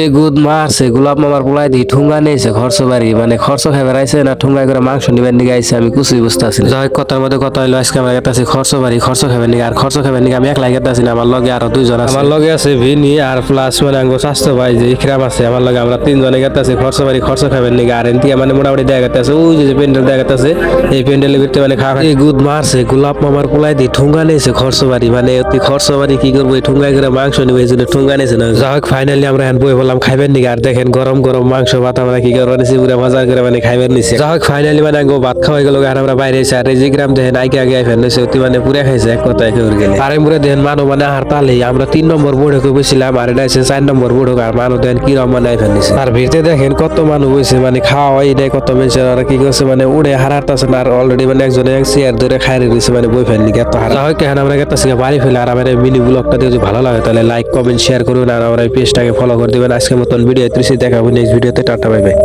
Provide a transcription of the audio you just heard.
এ গুদ মারছে গোলাপ মামার পোলাই দি ঠুঙ্গা নিয়েছে খরচ বাড়ি। মানে খরচ খাইবার আইছে না ঠুঙ্গা করে মাংস নিবার নিগে আইছে আমি কিছুই বুঝতে আছি যাই কথার মধ্যে কথা হইল আজকে আমার কাছে খরচ বাড়ি খরচ খাইবার নিগে আর খরচ খাইবার নিগে আমি একলাই গেতাছি না আমার লগে আরও দুইজন আছে। আমার লগে আছে ভিনি আর প্লাস মানে আঙ্গো স্বাস্থ্য ভাই যে ইকরাম আছে আমার লগে আমরা তিনজনে গেতাছি খরচ বাড়ি খরচ খাইবার নিগে। আর এনতিয়া মানে মোটামুটি দেখা গেতাছে ওই যে প্যান্ডেল দেখা গেতাছে এই প্যান্ডেলের ভিতরে মানে খাওয়া এই গুদ মারছে গোলাপ মামার পোলাই দি ঠুঙ্গা নিয়েছে খরচ বাড়ি। মানে অতি খরচ বাড়ি কি করব? এই ঠুঙ্গা করে মাংস নিবে এই জন্য ঠুঙ্গা নিয়েছে না। যাই হোক ফাইনালি আমরা এখন বই বললাম, খাইবেন নিগে আর দেখেন গরম গরম মাংস, ভাত, আমরা কি করব? নিছি পুরো মজা করে মানে খাইবেন নিছে। যাই হোক ফাইনালি মানে আঙ্গো ভাত খাওয়া গেল আর আমরা বাইরে এসে আর এই যে গ্রাম দেখেন, আগে আগে নিছে, অতি মানে পুরে খাইছে, এক কথা একে গেলে আর এমরে দেখেন, মানো মানে আর তালে আমরা তিন নম্বর বোর্ডে বসছিলাম, আর এটা এসে চার নম্বর বোর্ড আর মানুষ দেখেন কি রকম মানে আইফেন নিছে। আর ভিড়তে দেখেন কত মানুষ বসে মানে খাওয়া হয় কত মানুষের, আর কি করছে মানে উড়ে হারাতাছে না, আর অলরেডি মানে একজনে এক চেয়ার ধরে খাইরে দিছে মানে বই ফেলনি এত হারা হোক, এখন আমরা গেতাছি বাড়ি ফেলে, আর আমার মিনি ব্লগটা যদি ভালো লাগে, তাহলে লাইক কমেন্ট শেয়ার করুন, আর আমার এই পেজটাকে ফলো করে দিবেন। আজকের মতন ভিডিও ত্রিশে দেখাবো নেক্সট ভিডিওতে টাটা বাই বাই।